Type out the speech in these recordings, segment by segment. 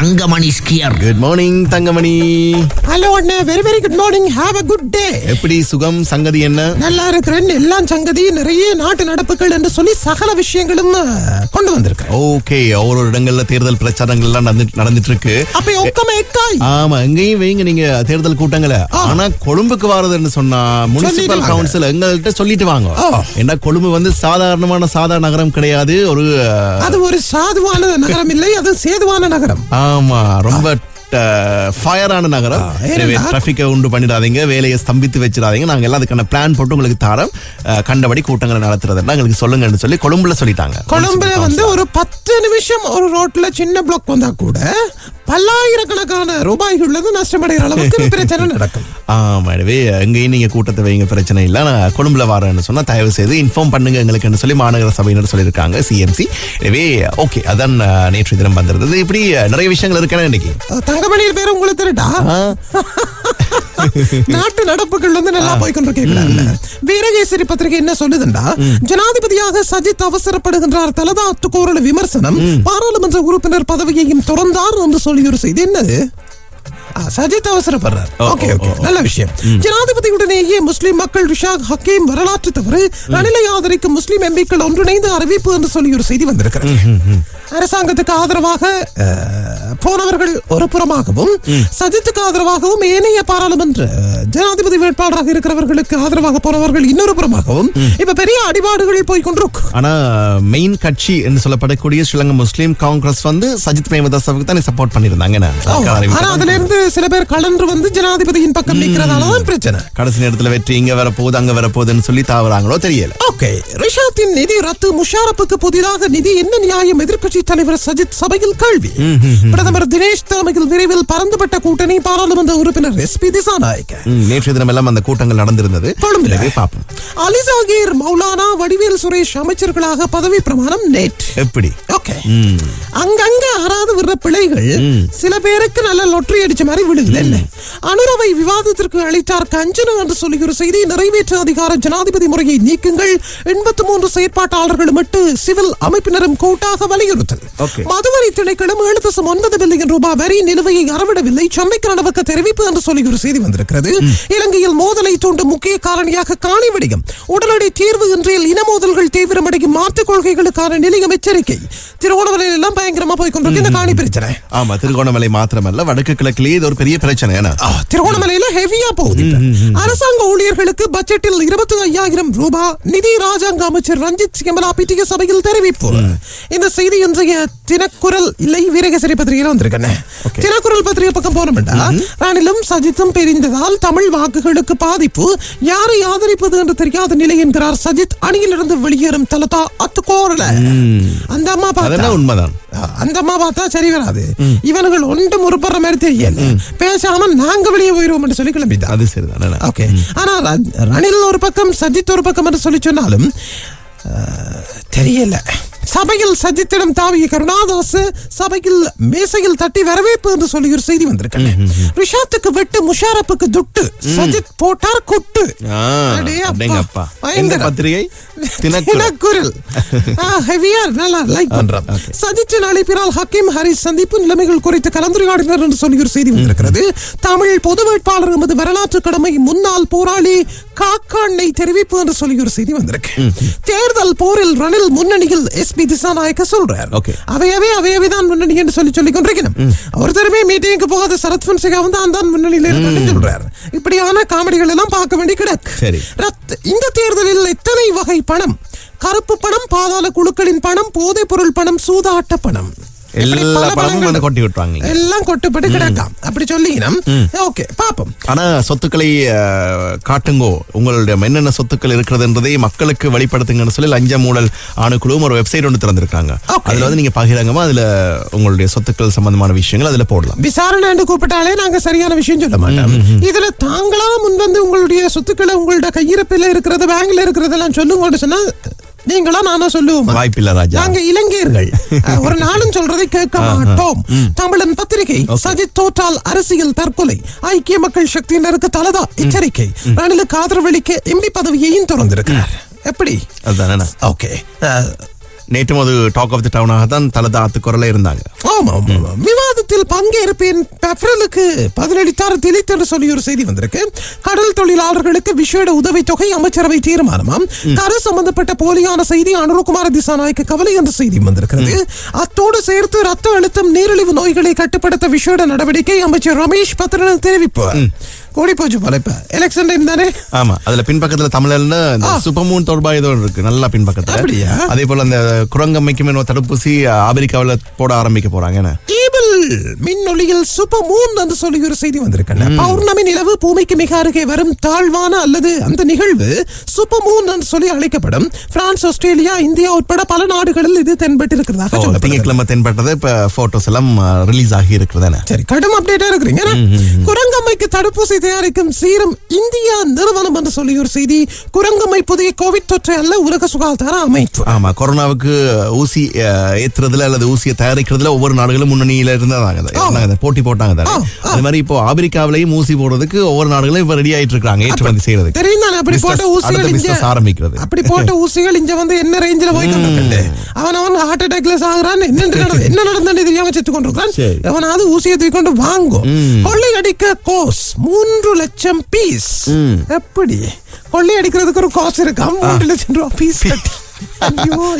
Thangamani skier. Good morning Thangamani. Hello அண்ணே. Very very good morning have a good day எப்படி சுகம்? சங்கதி என்ன? நல்லா இருக்கிறேன். எல்லாம் சங்கதி. நிறைய நாட்டு நடப்புகள் என்று சொல்லி சகல விஷயங்களும் கொண்டு வந்திருக்கிறேன். ஓகே ஒரு இடங்கள்ல தேர்தல் பிரச்சாரங்கள் எல்லாம் நடந்துட்டு- நடந்துட்டு இருக்கு அப்ப ஒக்கம எக்காய் ஆமா எங்கேயும் வைங்க நீங்க தேர்தல் கூட்டங்களை. ஆனா கொழும்புக்கு வரதுன்னு சொன்னா முனிசிபல். கவுன்சில் எங்கள்கிட்ட சொல்லிட்டு வாங்க. ஏன்னா கொழும்பு வந்து சாதாரணமான சாதாரண நகரம் கிடையாது. ஒரு அது ஒரு சாதுவான நகரம் இல்லை அது சேதுவான நகரம். ஆமா ரொம்ப ஃபயரான நகரம். எனவே டிராபிக்கை உண்டு பண்ணிடாதீங்க வேலையை ஸ்தம்பித்து வச்சிடாதீங்க. நாங்க எல்லாம் அதுக்கான பிளான் போட்டு உங்களுக்கு தரோம். கண்டபடி கூட்டங்களை நடத்துறதுன்னா எங்களுக்கு சொல்லுங்கன்னு சொல்லி கொழும்புல சொல்லிட்டாங்க. கொழும்புல வந்து ஒரு பத்து நிமிஷம் ஒரு ரோட்ல சின்ன பிளாக் வந்தா கூட பல்லாயிரக்கணக்கான ரூபாய்கள் உள்ளது. நஷ்டமடைகிற அளவுக்கு பிரச்சனை நடக்கும். ஆமா எனவே எங்கேயும் நீங்க கூட்டத்தை வைங்க பிரச்சனை இல்லை. நான் கொழும்புல வரேன்னு சொன்னா தயவு செய்து இன்ஃபார்ம் பண்ணுங்க எங்களுக்குன்னு சொல்லி மாநகர சபையினர் சொல்லியிருக்காங்க சிஎம்சி எனவே ஓகே அதான் நேற்று தினம் வந்திருந்தது. இப்படி நிறைய விஷயங்கள் இருக்கேன்னு இன்னைக்கு? தங்கமணியில் பேர் உங்களுக்கு தெரியுடா நாட்டு நடப்புகள் வந்து நல்லா போய் கொண்டிருக்கீங்களா? வீரகேசரி பத்திரிகை என்ன சொல்லுதுண்டா ஜனாதிபதியாக சஜித் அவசரப்படுகின்றார் தலதா அத்துக்கோரல விமர்சனம் பாராளுமன்ற உறுப்பினர் பதவியையும் துறந்தார் என்று சொல்லி ஒரு செய்தி. என்னது? சஜித் அவசரப்படுறார் ஓகே ஓகே. நல்ல விஷயம் ஜனாதிபதியுடனேயே முஸ்லிம் மக்கள் ரிஷாக் ஹக்கீம் வரலாற்று தவறு ரணிலை ஆதரிக்கும் முஸ்லிம் எம்பிக்கள் ஒன்றிணைந்து அறிவிப்பு என்று சொல்லி ஒரு செய்தி வந்திருக்கிறது அரசாங்கத்துக்கு ஆதரவாக போனவர்கள் ஒரு புறமாகவும் சஜித்துக்கு ஆதரவாகவும் ஏனைய பாராளுமன்ற ஜனாதிபதி வேட்பாளராக இருக்கிறவர்களுக்கு ஆதரவாக போனவர்கள் இன்னொரு புறமாகவும் இப்ப பெரிய அடிபாடுகள் போய் கொண்டிருக்கும் ஆனா மெயின் கட்சி என்று சொல்லப்படக்கூடிய ஸ்ரீலங்கா முஸ்லீம் காங்கிரஸ் வந்து சஜித் பிரேமதாசாவுக்கு தான் சப்போர்ட்? அதுக்காக ஆனா அதுல இருந்து சில பேர் கலன்று வந்து ஜனாதிபதியின் பக்கம் நிக்கிறதாலதான் பிரச்சனை. கடைசி நேரத்துல வெற்றி இங்க வர போகுது அங்க வர போகுதுன்னு சொல்லி தாவறாங்களோ தெரியல. ஓகே ரிஷாத்தின் நிதி ரத்து முஷாரப்புக்கு புதிதாக நிதி என்ன நியாயம்? எதிர்க்கட்சி தலைவர் சஜித் சபையில் கேள்வி. பிரதமர் தினேஷ் தலைமையில் விரைவில் பறந்துபட்ட கூட்டணி பாராளுமன்ற உறுப்பினர் எஸ் பி திசாநாயக்க ம், நேற்றைய தினம் எல்லாம் அந்த கூட்டங்கள் நடந்திருந்தது. கொழும்புல. பார்ப்போம். அலிசாகீர் மௌலானா வடிவேல் சுரேஷ் அமைச்சர்களாக பதவி பிரமாணம் நேற்று. எப்படி? ஓகே. அங்கங்க ஆறாது விடுற பிழைகள் சில பேருக்கு நல்ல லொட்டரி அடிச்ச மாதிரி விழுகுது என்ன? அனுரவை விவாதத்திற்கு அளித்தார் கஞ்சனா என்று சொல்லி ஒரு செய்தி நிறைவேற்று அதிகார ஜனாதிபதி முறையை நீக்குங்கள். எண்பத்தி மூன்று செயற்பாட்டாளர்கள் மட்டும் சிவில் அமைப்பினரும் கூட்டாக வலியுறுத்தல். மதுவரி திணைக்களம் ஏழு தசம் ஒன்பது பில்லியன் ரூபாய் வரி நிலுவையை அறவிடவில்லை. சந்தைக்கு நடவக்க தெரிவிப்பு என்று சொல்லி ஒரு செய்தி வந்திருக்கிறது. இலங்கையில் மோதலை தூண்டும் முக்கிய காரணியாக காணி விடயம். உடனடி தீர்வு இன்றையில் இன மோதல்கள் தீவிரமடையும் மாற்றுக் கொள்கைகளுக்கான நிலையம் எச்சரிக்கை திருவோணமலையில் எல்லாம் பயங்கரமா போய் கொண்டிருக்கு. இந்த காணி பிரச்சனை. ஆமா திருகோணமலை மாத்திரமல்ல வடக்கு கிழக்கிலேயே இது ஒரு பெரிய பிரச்சனை ஏன்னா. ஆ, திருவோணமலையில ஹெவியா போகுது. அரசாங்க ஊழியர்களுக்கு பட்ஜெட்டில் இருபத்தி ஐயாயிரம் ரூபாய் நிதி ராஜாங்க அமைச்சர் ரஞ்சித் சிங்கமலா பிடிக சபையில் தெரிவிப்பு. இந்த செய்தி இன்றைய தினக்குரல் இல்லை வீரகேசரி பத்திரிகையில வந்திருக்கேன் தினக்குரல் பத்திரிகை பக்கம் போனோம்டா. ரணிலும் சஜித்தும் பிரிந்ததால் தமிழ் வாக்குகளுக்கு பாதிப்பு. யாரை ஆதரிப்பது என்று தெரியாத நிலை என்கிறார் சஜித். அணியிலிருந்து வெளியேறும் தலதா அத்துக்கோரல. அந்த அம்மா பார்த்தா. உண்மைதான். அந்த அம்மா பார்த்தா சரி வராது. இவனுங்கள் ஒன்று முறுப்படுற மாதிரி தெரியல. பேசாம நாங்க வெளியே போயிருவோம் சொல்லி கிளம்பிட்டான். அது சரிதான்? ஓகே. ஆனா ரணில் ஒரு பக்கம் சஜித் ஒரு பக்கம் என்று சொல்லி சொன்னாலும் தெரியல. சபையில் சஜித்திடம் தாவிய கருணாதாஸ் சபையில் மேசையில் தட்டி வரவேற்பு என்று சொல்லி ஒரு செய்தி வந்திருக்கு ரிஷாத்துக்கு வெட்டு முஷாரப்புக்கு துட்டு சஜித் போட்டார் குட்டு. பத்திரிகை? தினக்குரல். நல்லா லைக் பண்றோம். சஜித்தின் அழைப்பினால் ஹக்கீம் ஹரிஸ் சந்திப்பு நிலைமைகள் குறித்து கலந்துரையாடினர் என்று சொல்லி ஒரு செய்தி வந்திருக்கிறது. தமிழ் பொது வேட்பாளர் எமது வரலாற்று கடமை முன்னாள் போராளி காக்காண்ணை தெரிவிப்பு என்று சொல்லி ஒரு செய்தி வந்திருக்கு. தேர்தல் போரில் ரணில் முன்னணியில் எஸ் பி திசாநாயக்க சொல்றார். Okay. அவையவே அவையவே தான் முன்னணி என்று சொல்லி சொல்லிக் கொண்டிருக்கணும். ஒருத்தருமே மீட்டிங்க்கு போகாத சரத் பொன்சேகாவும் தான் தான் முன்னணியில் இருக்கான்னு சொல்றார். இப்படியான காமெடிகள் எல்லாம் பார்க்க வேண்டி கிடக்கு. இந்த தேர்தலில் எத்தனை வகை பணம்? கருப்பு பணம் பாதாள குழுக்களின் பணம் போதைப் பொருள் பணம் சூதாட்ட பணம். எல்லா படங்கள் வந்து கொட்டி விட்டுருவாங்க நீங்க. எல்லாம் கொட்டுப்பட்டு கிடக்காம். அப்படி சொல்லிக்கணும் ஓகே பாப்போம். ஆனா சொத்துக்களை காட்டுங்கோ. உங்களுடைய என்னென்ன சொத்துக்கள் இருக்கிறதுன்றதை மக்களுக்கு வெளிப்படுத்துங்கன்னு சொல்லி லஞ்ச மூடல் ஆணுக்குழுவும் ஒரு வெப்சைட் ஒன்று திறந்திருக்காங்க. அதுல வந்து நீங்க பகிரங்கமா அதுல உங்களுடைய சொத்துக்கள் சம்பந்தமான விஷயங்கள் அதுல போடலாம். விசாரணை கூப்பிட்டாலே நாங்க சரியான விஷயம் சொல்ல மாட்டோம். இதுல தாங்களா முன் வந்து உங்களுடைய சொத்துக்களை உங்களோட கையிருப்பில் இருக்கிறது பேங்க்ல இருக்கிறதெல்லாம் சொல்லுங்கன்னு சொன்னா நீங்களா நானா சொல்லுவோம்? வாய்ப்பில்லை ராஜா. நாங்க இலங்கையர்கள். அஹ், ஒரு நாளும் சொல்றதை கேட்க மாட்டோம். தமிழன் பத்திரிகை சஜித் தோற்றால் அரசியல் தற்கொலை ஐக்கிய மக்கள் சக்தியினருக்கு தலதா எச்சரிக்கை. ரணிலுக்கு ஆதரவளிக்க எம்பி பதவியையும் திறந்திருக்கிறார் எப்படி? ஓகே. நேற்றும் அது டாக் ஆஃப் தி டவுனாக தான் தலதா அத்துக்குறல இருந்தாங்க. ஆமா ஆமா, ஆமா. விவாதத்தில் பங்கேற்பேன் பெப்ரலுக்கு பதினெடுத்தாறு திலித் என்று சொல்லி ஒரு செய்தி வந்திருக்கு. கடல் தொழிலாளர்களுக்கு விஷேட உதவித்தொகை அமைச்சரவை தீர்மானமாம். கரு சம்பந்தப்பட்ட போலியான செய்தி அனுரகுமார திசாநாயக்க கவலை என்ற செய்தி வந்திருக்கிறது. அத்தோடு சேர்த்து ரத்த அழுத்தம் நீரிழிவு நோய்களை கட்டுப்படுத்த விஷேட நடவடிக்கை அமைச்சர் ரமேஷ் பத்ரன் தெரிவிப்பு. கூடி போச்சு போல இப்ப. எலெக்ஷன் டைம் தானே? ஆமா. அதுல பின்பக்கத்துல தமிழ்ல இந்த சூப்பர் மூன் தொடர்பா ஏதோ இருக்கு. நல்லா பின்பக்கத்துல? அதே போல அந்த குரங்கம்மைக்கும் இன்னொரு தடுப்பூசி அமெரிக்காவில் போட ஆரம்பிக்க போறாங்க என்ன? கேபிள் மின்னொளியில் சூப்பர் மூன் என்று சொல்லி ஒரு செய்தி வந்திருக்கல பௌர்ணமி நிலவு பூமிக்கு மிக அருகே வரும் தாழ்வான அல்லது அந்த நிகழ்வு சூப்பர் மூன் என்று சொல்லி அழைக்கப்படும். பிரான்ஸ் ஆஸ்திரேலியா இந்தியா உட்பட பல நாடுகளில் இது தென்பட்டிருக்கிறதாக திங்கட்கிழமை தென்பட்டது. இப்ப போட்டோஸ் எல்லாம் ரிலீஸ் ஆகி இருக்குது என்ன சரி கடும் அப்டேட்டா இருக்கிறீங்க குரங்கம்மைக்கு தடுப்பூசி தயாரிக்கும் சீரம் இந்தியா நிறுவனம் என்று சொல்லி ஒரு செய்தி. குரங்கம்மை புதிய கோவிட் தொற்றை அல்ல உலக சுகாதார அமைப்பு. ஆமா கொரோனாவுக்கு ஊசி ஏத்துறதுல அல்லது ஊசியை தயாரிக்கிறதுல ஒவ்வொரு நாடுகளும் முன்னணியில இருந்தாங்க இருந்தாங்க. போட்டி போட்டாங்க தானே. அது மாதிரி இப்போ ஆப்பிரிக்காவிலையும் ஊசி போடுறதுக்கு ஒவ்வொரு நாடுகளும் இப்ப ரெடி ஆயிட்டு இருக்காங்க ஏற்றுமதி செய்யறதுக்கு. தெரியும் தானே அப்படி போட்ட ஊசிகள் இங்க ஆரம்பிக்கிறது. அப்படி போட்ட ஊசிகள் இங்க வந்து என்ன ரேஞ்சில போய் அவன் அவன் ஹார்ட் அட்டாக்ல சாகுறான். என்ன நடந்து என்ன நடந்தது தெரியாம செத்து கொண்டிருக்கான். அவனாவது ஊசியை தூக்கி கொண்டு வாங்கும் கொள்ளையடிக்க கோஸ் மூன்று லட்சம் பீஸ் எப்படி? கொள்ளையடிக்கிறதுக்கு ஒரு கோஸ் இருக்காம் மூன்று லட்சம் ரூபாய் பீஸ் கட்டி.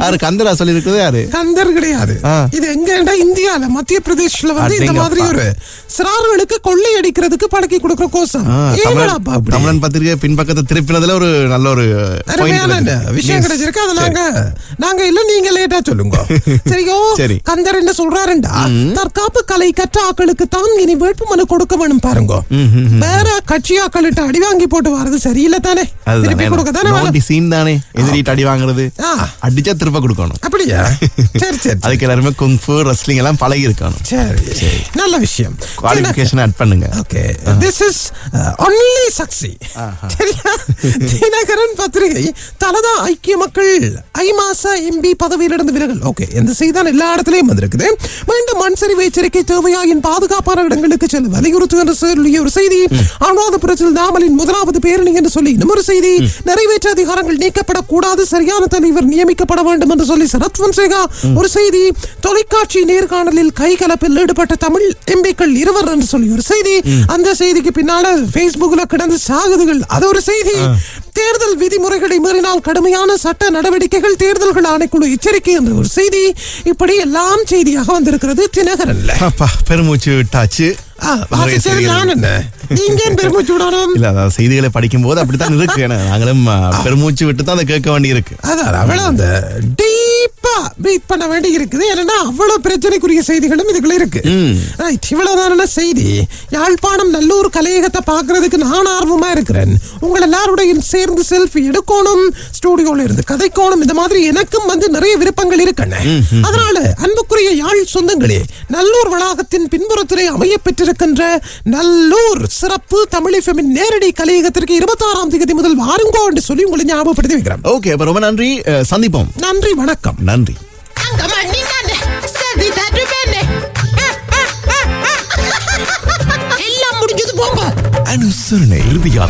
யாரு கந்தரா சொல்லி இருக்குது யாரு? கந்தர் கிடையாது. இது எங்கடா இந்தியால? மத்திய பிரதேஷ்ல வந்து இந்த. மாதிரி ஒரு சிறார்களுக்கு கொள்ளை அடிக்கிறதுக்கு பழக்கி கொடுக்கிற கோசம் தமிழன் பத்திரிகை பின்பக்கத்தை திருப்பினதுல ஒரு நல்ல ஒரு. விஷயம். கிடைச்சிருக்கு. அதை. நாங்க நாங்க இல்ல நீங்க லேட்டா சொல்லுங்க. சரியோ? சரி. கந்தர் என்ன சொல்றாருண்டா? தற்காப்பு கலை கற்ற ஆக்களுக்கு தான் இனி வேட்புமனு கொடுக்க வேணும் பாருங்க. வேற கட்சி ஆக்களிட்ட அடி வாங்கி போட்டு வர்றது சரியில்லை தானே. திருப்பி கொடுக்க தானே சீன் தானே. எதிரிட்டு அடி வாங்குறது. அடிச்சா திருப்ப கொடுக்கணும். அப்படியா? சரி சரி அதுக்கு எல்லாருமே குங்ஃபு ரெஸ்லிங் எல்லாம் பழகி இருக்கணும். சரி. நல்ல விஷயம். குவாலிஃபிகேஷன் ஆட் பண்ணுங்க. ஓகே திஸ் இஸ் ஒன்லி சக்சி சரியா? தினகரன் பத்திரிகை தலதா ஐக்கிய மக்கள் ஐமாச எம்பி பதவியிலிருந்து விலகல். ஓகே இந்த செய்தான் எல்லா இடத்துலயும் வந்திருக்குது. மீண்டும் மண் சரிவு எச்சரிக்கை தேவையாயின் பாதுகாப்பான இடங்களுக்கு செல்ல வலியுறுத்து என்று சொல்லிய ஒரு செய்தி. அனுராதபுரத்தில் நாமலின் முதலாவது பேரணி என்று சொல்லி இன்னும் ஒரு செய்தி. நிறைவேற்ற அதிகாரங்கள் நீக்கப்படக்கூடாது. சரியான தலைவர் நியமிக்கப்பட வேண்டும் என்று சொல்லி சரத் பொன்சேகா ஒரு செய்தி தொலைக்காட்சி நேர்காணலில் கைகலப்பில் ஈடுபட்ட தமிழ் எம்பிக்கள் இருவர் என்று சொல்லி ஒரு செய்தி. அந்த செய்திக்கு பின்னால Facebookல கிடந்து சாகுதுகள். அது ஒரு செய்தி. தேர்தல் விதிமுறைகளை மீறினால் கடுமையான சட்ட நடவடிக்கைகள் தேர்தல்கள் ஆணைக்குழு எச்சரிக்கை என்ற ஒரு செய்தி. இப்படி எல்லாம் செய்தியாக வந்திருக்கிறது தினகரன்ல. பெருமூச்சு விட்டாச்சு. செய்திகள். படிக்கும் போது அப்படித்தான் இருக்கு. நாங்களும் பெருமூச்சு விட்டு தான் அதை கேட்க வேண்டி இருக்கு அதான் அவ்வளவு அந்த டீப்பா பிரீத் பண்ண வேண்டி இருக்குது ஏன்னா அவ்வளவு பிரச்சனைக்குரிய செய்திகளும் இதுக்குள்ள இருக்கு. இவ்வளவுதான செய்தி? யாழ்ப்பாணம் நல்லூர் கலையகத்தை பாக்குறதுக்கு நான் ஆர்வமா இருக்கிறேன். உங்கள் எல்லாருடையும் சேர்ந்து செல்ஃபி எடுக்கணும் ஸ்டூடியோல இருந்து கதைக்கணும் இந்த மாதிரி எனக்கும் வந்து நிறைய விருப்பங்கள் இருக்கண்ணே. அதனால அன்புக்குரிய யாழ் சொந்தங்களே நல்லூர் வளாகத்தின் பின்புறத்திலே அமைய பெற்றிருக்கின்ற நல்லூர் சிறப்பு தமிழிஃபமின் நேரடி கலையகத்திற்கு இருபத்தாறாம் தேதி முதல் வாருங்கோ என்று சொல்லி உங்களை ஞாபகப்படுத்தி வைக்கிறேன். ஓகே ரொம்ப நன்றி. சந்திப்போம். நன்றி வணக்கம். நன்றி. எல்லாம் முடிஞ்சது போங்க. அனுசரணை இறுதியாக